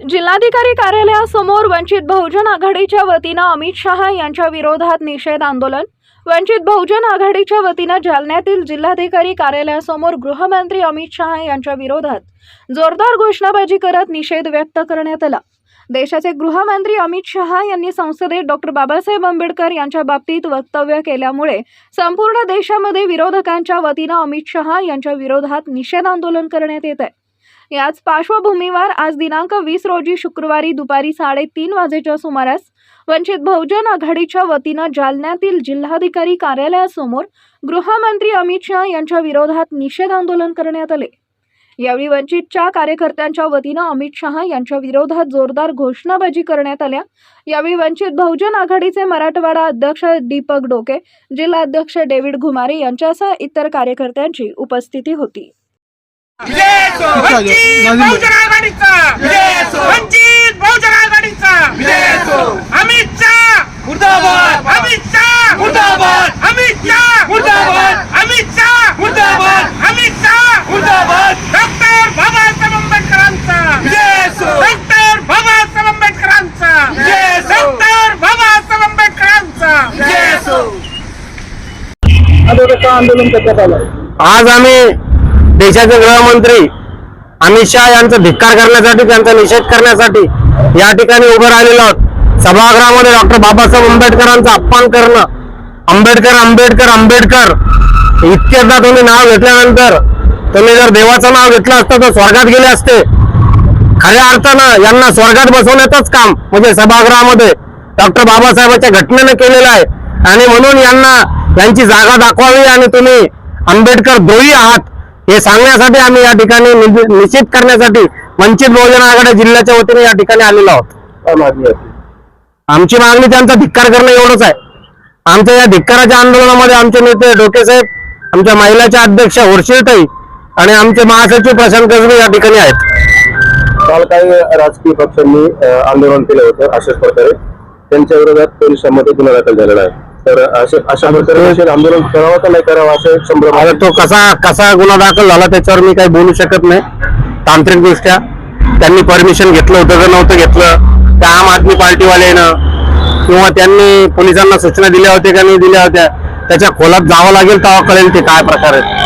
जिल्हाधिकारी कार्यालयासमोर वंचित बहुजन आघाडीच्या वतीनं अमित शहा यांच्या विरोधात निषेध आंदोलन. वंचित बहुजन आघाडीच्या वतीनं जालन्यातील जिल्हाधिकारी कार्यालयासमोर गृहमंत्री अमित शहा यांच्या विरोधात जोरदार घोषणाबाजी करत निषेध व्यक्त करण्यात आला. देशाचे गृहमंत्री अमित शहा यांनी संसदेत डॉक्टर बाबासाहेब आंबेडकर यांच्या बाबतीत वक्तव्य केल्यामुळे संपूर्ण देशामध्ये विरोधकांच्या वतीनं अमित शहा यांच्या विरोधात निषेध आंदोलन करण्यात येत आहे. याच पार्श्वभूमीवर आज दिनांक वीस रोजी शुक्रवारी दुपारी साडेतीन वाजेच्या सुमारास वंचित बहुजन आघाडीच्या वतीनं जालन्यातील जिल्हाधिकारी कार्यालयासमोर गृहमंत्री अमित शहा यांच्या विरोधात निषेध आंदोलन करण्यात आले. यावेळी वंचितच्या कार्यकर्त्यांच्या वतीनं अमित शहा यांच्या विरोधात जोरदार घोषणाबाजी करण्यात आल्या. यावेळी वंचित बहुजन आघाडीचे मराठवाडा अध्यक्ष दीपक डोके जिल्हाध्यक्ष डेव्हिड घुमारे यांच्यासह इतर कार्यकर्त्यांची उपस्थिती होती. वंचित बहुजन आघाडीचा. वंचित बहुजन आघाडीचा. अमित शहा. मुर्दाबाद. अमित शहा. मुर्दाबाद. अमित शहा. मुर्दाबाद. अमित शहा. मुर्दाबाद. अमित शहा. मुर्दाबाद. डॉक्टर बाबासाहेब आंबेडकरांचा. डॉक्टर बाबासाहेब आंबेडकरांचा. डॉक्टर बाबासाहेब आंबेडकरांचा. आंदोलन करण्यात आलं. आज आम्ही देशाचे गृहमंत्री अमित शहा यांचा धिक्कार करण्यासाठी त्यांचा निषेध करण्यासाठी या ठिकाणी उभं राहिलेलो आहोत. सभागृहामध्ये डॉक्टर बाबासाहेब आंबेडकरांचा अपमान करणं आंबेडकर आंबेडकर आंबेडकर इतक्यादा तुम्ही नाव घेतल्यानंतर तुम्ही जर देवाचं नाव घेतलं असतं तर स्वर्गात गेले असते. खऱ्या अर्थानं यांना स्वर्गात बसवण्याचंच काम म्हणजे सभागृहामध्ये डॉक्टर बाबासाहेबांच्या घटनेनं केलेलं आहे. आणि म्हणून यांना यांची जागा दाखवावी आणि तुम्ही आंबेडकर द्रोही आहात. हे सांगण्यासाठी आम्ही या ठिकाणी नि- निश्चित करण्यासाठी वंचित बहुजन आघाडी जिल्ह्याच्या वतीने या ठिकाणी आलेलो आहोत. आमची मागणी त्यांचा धिक्कार करणं एवढंच आहे. आमच्या या धिक्काराच्या आंदोलनामध्ये आमचे नेते डोकेसाहेब आमच्या महिलाच्या अध्यक्ष हर्षिलताई आणि आमचे महासचिव प्रशांत गजबे या ठिकाणी आहेत. काल काही राजकीय पक्षांनी आंदोलन केलं होतं अशाच प्रकारे. त्यांच्या विरोधात पोलिसांमध्ये गुन्हा दाखल झालेला आहे. तर असे अशा प्रकारे आंदोलन करावं का नाही करावं असे संभ्रम आता तो कसा कसा गुन्हा दाखल झाला त्याच्यावर मी काही बोलू शकत नाही. तांत्रिक दृष्ट्या त्यांनी परमिशन घेतलं होतं का नव्हतं घेतलं. त्या आम आदमी पार्टीवाल्यानं किंवा त्यांनी पोलिसांना सूचना दिल्या होत्या का नाही दिल्या होत्या त्याच्या खोलात जावं लागेल तेव्हा कळेल ते काय प्रकार आहे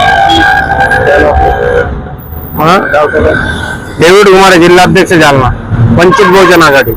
हा? डेव्हिड कुमार जिल्हाध्यक्ष जालना वंचित बहुजन आघाडी.